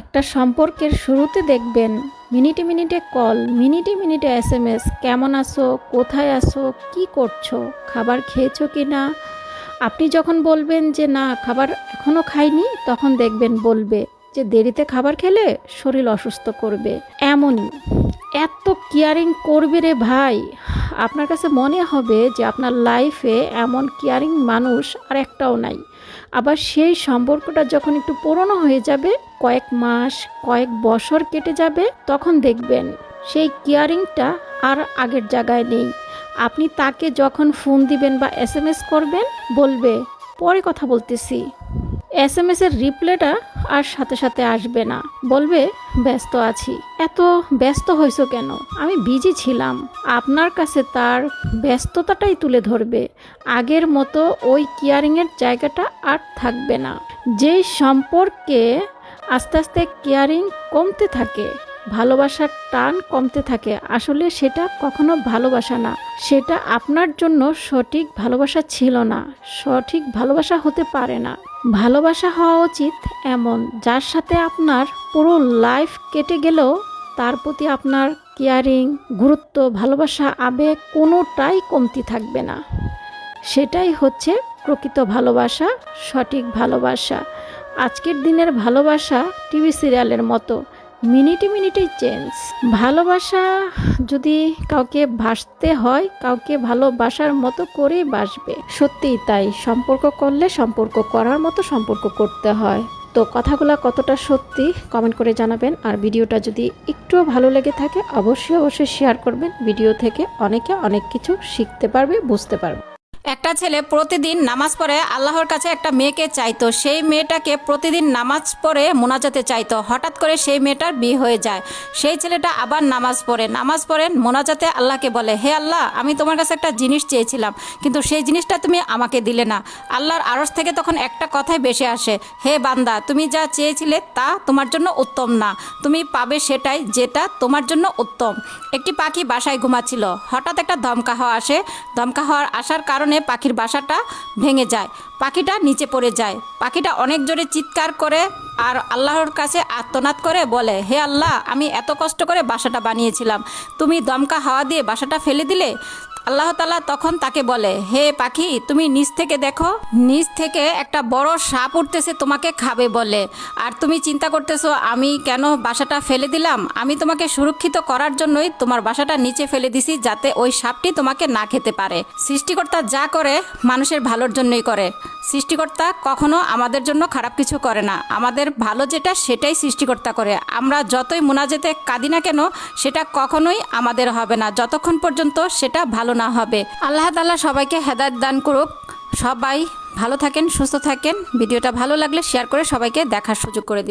একটা সম্পর্কের শুরুতে দেখবেন, মিনিটে মিনিটে কল, মিনিটে মিনিটে এস এম এস কেমন আসো কোথায় আসো কি করছ, খাবার খেয়েছো কি না? আপনি যখন বলবেন যে, না, খাবার এখনও খাইনি, তখন দেখবেন বলবে যে দেরিতে খাবার খেলে শরীর অসুস্থ করবে। এমনই। এত কেয়ারিং করবে রে ভাই। আপনার কাছে মনে হবে যে আপনার লাইফে এমন কেয়ারিং মানুষ আর একটাও নাই। আবার সেই সম্পর্কটা যখন একটু পুরনো হয়ে যাবে, কয়েক মাস, কয়েক বছর কেটে যাবে, তখন দেখবেন সেই কেয়ারিংটা আর আগের জায়গায় নেই। আপনি তাকে যখন ফোন দিবেন বা এস করবেন, বলবে, পরে কথা বলতেছি। এস এম এসের রিপ্লাইটা আর সাথে সাথে আসবে না। বলবে, ব্যস্ত আছি। এত ব্যস্ত হয়েছো কেন? আমি বিজি ছিলাম। আপনার কাছে তার ব্যস্ততাটাই তুলে ধরবে। আগের মতো ওই কেয়ারিংয়ের জায়গাটা আর থাকবে না। যেই সম্পর্কে আস্তে আস্তে কেয়ারিং কমতে থাকে, ভালোবাসার টান কমতে থাকে, আসলে সেটা কখনো ভালোবাসা না। সেটা আপনার জন্য সঠিক ভালোবাসা ছিল না। সঠিক ভালোবাসা হতে পারে না। ভালোবাসা হওয়া উচিত এমন যার সাথে আপনার পুরো লাইফ কেটে গেলেও তার প্রতি আপনার কেয়ারিং গুরুত্ব, ভালোবাসা, আবেগ কোনোটাই কমতি থাকবে না। সেটাই হচ্ছে প্রকৃত ভালোবাসা, সঠিক ভালোবাসা। আজকের দিনের ভালোবাসা টিভি সিরিয়ালের মতো। মিনিটে মিনিটেই চেঞ্জ ভালোবাসা যদি কাউকে ভাসতে হয়, কাউকে ভালোবাসার মতো করেই বাসবে। সত্যিই তাই, সম্পর্ক করলে সম্পর্ক করার মতো সম্পর্ক করতে হয়। তো কথাগুলো কতটা সত্যি কমেন্ট করে জানাবেন। আর ভিডিওটা যদি একটুও ভালো লেগে থাকে, অবশ্যই অবশ্যই শেয়ার করবেন। ভিডিও থেকে অনেকে অনেক কিছু শিখতে পারবে, বুঝতে পারবে। একটা ছেলে প্রতিদিন নামাজ পড়ে, আল্লাহর কাছে একটা মেয়েকে চাইতো। সেই মেয়েটাকে প্রতিদিন নামাজ পড়ে মোনাজাতে চাইতো। হঠাৎ করে সেই মেয়েটার বিয়ে হয়ে যায়। সেই ছেলেটা আবার নামাজ পড়ে। নামাজ পড়ে, মোনাজাতে আল্লাহকে বলে, হে আল্লাহ, আমি তোমার কাছে একটা জিনিস চেয়েছিলাম, কিন্তু সেই জিনিসটা তুমি আমাকে দিলে না। আল্লাহর আড়স থেকে তখন একটা কথাই বেশি আসে, হে বান্দা, তুমি যা চেয়েছিলে তা তোমার জন্য উত্তম না। তুমি পাবে সেটাই যেটা তোমার জন্য উত্তম। একটি পাখি বাসায় ঘুমাচ্ছিল। হঠাৎ একটা ধমকা হওয়া আসে। ধমকা হওয়ার আসার কারণে পাখির বাসাটা ভেঙে যায়, পাখিটা নিচে পড়ে যায়। পাখিটা অনেক জোরে চিৎকার করে আর আল্লাহর কাছে আত্মনাদ করে, বলে, হে আল্লাহ, আমি এত কষ্ট করে বাসাটা বানিয়েছিলাম। তুমি দমকা হাওয়া দিয়ে বাসাটা ফেলে দিলে? আল্লাহ তালা তখন তাকে বলে, হে পাখি, তুমি নিচ থেকে দেখো, নিচ থেকে একটা বড় সাপ উঠতেছে তোমাকে খাবে বলে। আর তুমি চিন্তা করতেছো, আমি কেন বাসাটা ফেলে দিলাম? আমি তোমাকে সুরক্ষিত করার জন্যই তোমার বাসাটা নিচে ফেলে দিছি, যাতে ওই সাপটি তোমাকে না খেতে পারে। সৃষ্টিকর্তা যা করে, মানুষের ভালোর জন্যই করে। সৃষ্টিকর্তা কখনো আমাদের জন্য খারাপ কিছু করে না। আমাদের ভালো যেটা, সেটাই সৃষ্টিকর্তা করে। আমরা যতই মোনাজেতে কাঁদি না কেন, সেটা কখনোই আমাদের হবে না। যতক্ষণ পর্যন্ত সেটা ভালো না হবে। আল্লাহ তাল্লাহ সবাইকে হেদায়ত দান করুক। সবাই ভালো থাকেন, সুস্থ থাকেন। ভিডিওটা ভালো লাগলে শেয়ার করে সবাইকে দেখার সুযোগ করে দিন